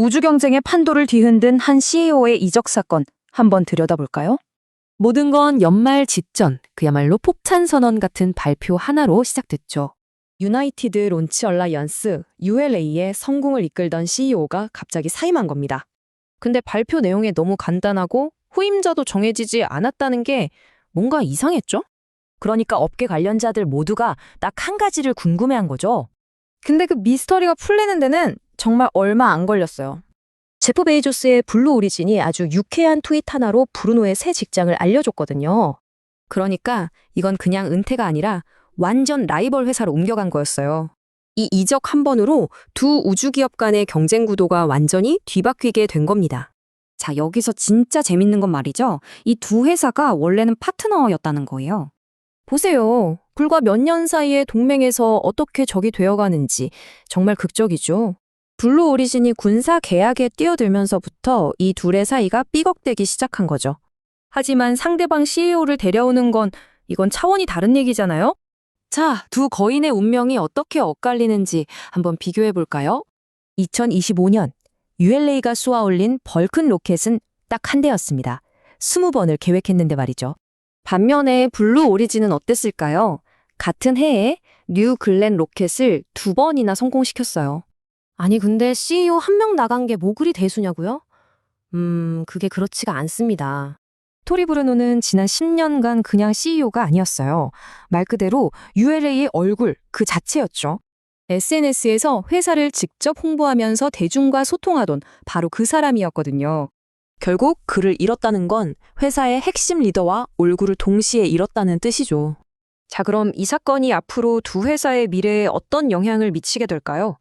우주 경쟁의 판도를 뒤흔든 한 CEO의 이적 사건 한번 들여다볼까요? 모든 건 연말 직전, 그야말로 폭탄 선언 같은 발표 하나로 시작됐죠. 유나이티드 론치 얼라이언스 ULA의 성공을 이끌던 CEO가 갑자기 사임한 겁니다. 근데 발표 내용이 너무 간단하고 후임자도 정해지지 않았다는 게 뭔가 이상했죠? 그러니까 업계 관련자들 모두가 딱 한 가지를 궁금해한 거죠. 근데 그 미스터리가 풀리는 데는 정말 얼마 안 걸렸어요. 제프 베이조스의 블루 오리진이 아주 유쾌한 트윗 하나로 브루노의 새 직장을 알려줬거든요. 그러니까 이건 그냥 은퇴가 아니라 완전 라이벌 회사로 옮겨간 거였어요. 이 이적 한 번으로 두 우주기업 간의 경쟁 구도가 완전히 뒤바뀌게 된 겁니다. 자, 여기서 진짜 재밌는 건 말이죠. 이 두 회사가 원래는 파트너였다는 거예요. 보세요. 불과 몇 년 사이에 동맹에서 어떻게 적이 되어가는지 정말 극적이죠. 블루 오리진이 군사 계약에 뛰어들면서부터 이 둘의 사이가 삐걱대기 시작한 거죠. 하지만 상대방 CEO를 데려오는 건 이건 차원이 다른 얘기잖아요? 자, 두 거인의 운명이 어떻게 엇갈리는지 한번 비교해 볼까요? 2025년 ULA가 쏘아 올린 벌큰 로켓은 딱 한 대였습니다. 20번을 계획했는데 말이죠. 반면에 블루 오리진은 어땠을까요? 같은 해에 뉴 글렌 로켓을 두 번이나 성공시켰어요. 아니 근데 CEO 한 명 나간 게 뭐 그리 대수냐고요? 음, 그게 그렇지가 않습니다. 토리 브루노는 지난 10년간 그냥 CEO가 아니었어요. 말 그대로 ULA의 얼굴 그 자체였죠. SNS에서 회사를 직접 홍보하면서 대중과 소통하던 바로 그 사람이었거든요. 결국 그를 잃었다는 건 회사의 핵심 리더와 얼굴을 동시에 잃었다는 뜻이죠. 자, 그럼 이 사건이 앞으로 두 회사의 미래에 어떤 영향을 미치게 될까요?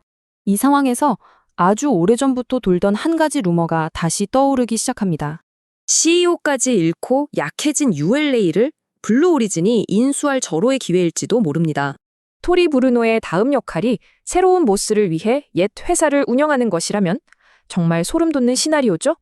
이 상황에서 아주 오래전부터 돌던 한 가지 루머가 다시 떠오르기 시작합니다. CEO까지 잃고 약해진 ULA를 블루 오리진이 인수할 절호의 기회일지도 모릅니다. 토리 브루노의 다음 역할이 새로운 보스를 위해 옛 회사를 운영하는 것이라면 정말 소름 돋는 시나리오죠?